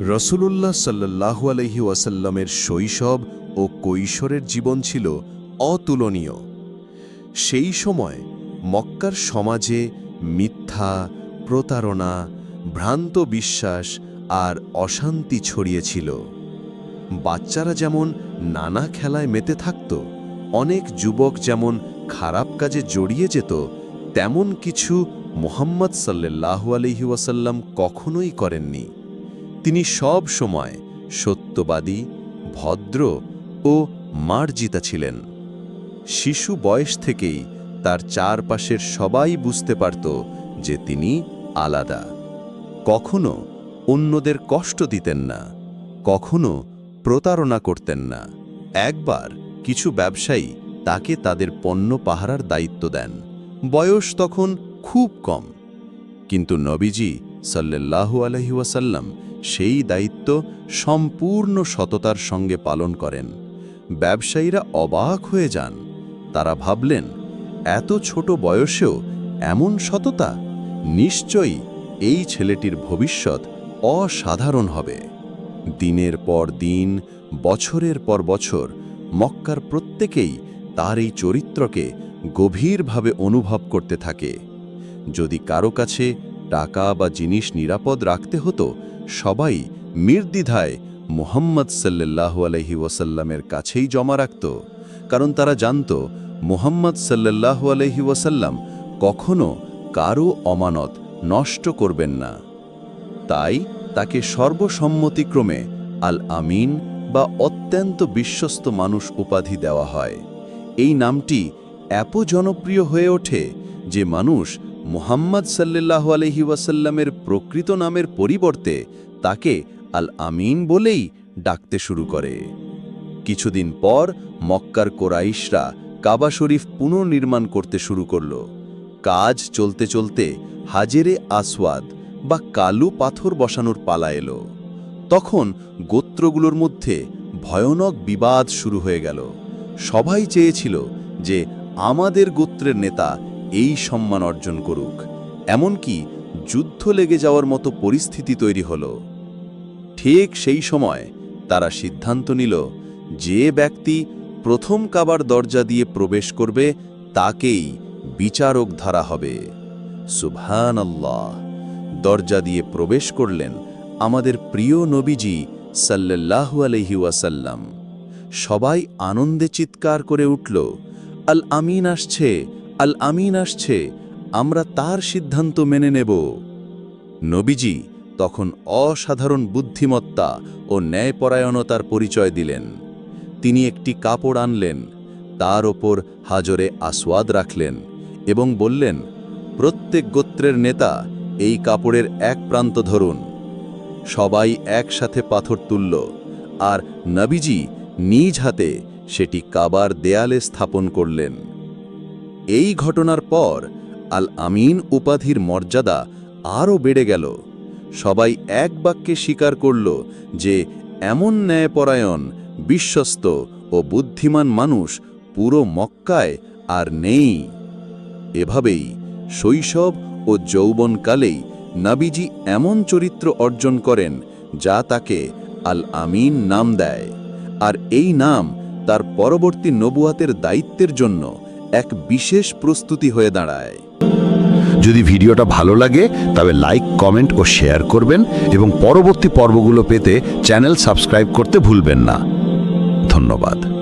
রসুলুল্লাহ সাল্লাহু আলহি ওয়াসাল্লামের শৈশব ও কৈশোরের জীবন ছিল অতুলনীয়। সেই সময় মক্কার সমাজে মিথ্যা, প্রতারণা, ভ্রান্ত বিশ্বাস আর অশান্তি ছড়িয়েছিল। বাচ্চারা যেমন নানা খেলায় মেতে থাকত, অনেক যুবক যেমন খারাপ কাজে জড়িয়ে যেত, তেমন কিছু মোহাম্মদ সাল্লাহু আলহি ওয়াসাল্লাম কখনোই করেননি। তিনি সব সময় সত্যবাদী, ভদ্র ও মার্জিতা ছিলেন। শিশু বয়স থেকেই তার চারপাশের সবাই বুঝতে পারত যে তিনি আলাদা। কখনো অন্যদের কষ্ট দিতেন না, কখনো প্রতারণা করতেন না। একবার কিছু ব্যবসায়ী তাকে তাদের পণ্য পাহারার দায়িত্ব দেন। বয়স তখন খুব কম। কিন্তু নবীজি সাল্লাল্লাহু আলহি ওয়াসাল্লাম সেই দায়িত্ব সম্পূর্ণ সততার সঙ্গে পালন করেন। ব্যবসায়ীরা অবাক হয়ে যান। তারা ভাবলেন, এত ছোট বয়সেও এমন সততা? নিশ্চয়ই এই ছেলেটির ভবিষ্যৎ অসাধারণ হবে। দিনের পর দিন, বছরের পর বছর, মক্কার প্রত্যেকেই তার এই চরিত্রকে গভীরভাবে অনুভব করতে থাকে। যদি কারও কাছে টাকা বা জিনিস নিরাপদ রাখতে হতো সবাই নির্দ্বিধায় মুহাম্মদ সাল্লাল্লাহু আলহি ওয়াসাল্লামের কাছেই জমা রাখত, কারণ তারা জানত মুহাম্মদ সাল্লাল্লাহু আলহি ওয়াসাল্লাম কখনো কারও অমানত নষ্ট করবেন না। তাই তাকে সর্বসম্মতিক্রমে আল আমিন বা অত্যন্ত বিশ্বস্ত মানুষ উপাধি দেওয়া হয়। এই নামটি এত জনপ্রিয় হয়ে ওঠে যে মানুষ মুহাম্মদ সাল্লাহ আলহি ওয়াসাল্লামের প্রকৃত নামের পরিবর্তে তাকে আল আমিন বলেই ডাকতে শুরু করে। কিছুদিন পর মক্কার কোরাইশরা কাবা শরীফ পুনর্নির্মাণ করতে শুরু করল। কাজ চলতে চলতে হাজেরে আসওয়াদ বা কালো পাথর বসানোর পালা এলো। তখন গোত্রগুলোর মধ্যে ভয়ানক বিবাদ শুরু হয়ে গেল। সবাই চেয়েছিল যে আমাদের গোত্রের নেতা এই সম্মান অর্জন করুক, এমনকি যুদ্ধ লেগে যাওয়ার মতো পরিস্থিতি তৈরি হল। ঠিক সেই সময় তারা সিদ্ধান্ত নিল যে ব্যক্তি প্রথম কাবার দরজা দিয়ে প্রবেশ করবে, তাকেই বিচারক ধারা হবে। সুবহান আল্লাহ দরজা দিয়ে প্রবেশ করলেন আমাদের প্রিয় নবীজি সাল্লাল্লাহু আলহি ওয়াসাল্লাম। সবাই আনন্দে চিৎকার করে উঠল আল আমিন আসছে আল আমিন আসছে, আমরা তার সিদ্ধান্ত মেনে নেব। নবীজি তখন অসাধারণ বুদ্ধিমত্তা ও ন্যায়পরায়ণতার পরিচয় দিলেন। তিনি একটি কাপড় আনলেন, তার ওপর হাজরে আসওয়াদ রাখলেন এবং বললেন, প্রত্যেক গোত্রের নেতা এই কাপড়ের এক প্রান্ত ধরুন। সবাই একসাথে পাথর তুলল আর নবীজি নিজ হাতে সেটি কাবার দেয়ালে স্থাপন করলেন। এই ঘটনার পর আল আমিন উপাধির মর্যাদা আরও বেড়ে গেল। সবাই এক বাক্যে স্বীকার করল যে এমন ন্যায়পরায়ণ, বিশ্বস্ত ও বুদ্ধিমান মানুষ পুরো মক্কায় আর নেই। এভাবেই শৈশব ও যৌবনকালেই নাবিজি এমন চরিত্র অর্জন করেন যা তাকে আল আমিন নাম দেয়। আর এই নাম তার পরবর্তী নবুয়াতের দায়িত্বের জন্য এক বিশেষ প্রস্তুতি হয়ে দাঁড়ায়। যদি ভিডিওটা ভালো লাগে, তবে লাইক, কমেন্ট ও শেয়ার করবেন এবং পরবর্তী পর্বগুলো পেতে চ্যানেল সাবস্ক্রাইব করতে ভুলবেন না। ধন্যবাদ।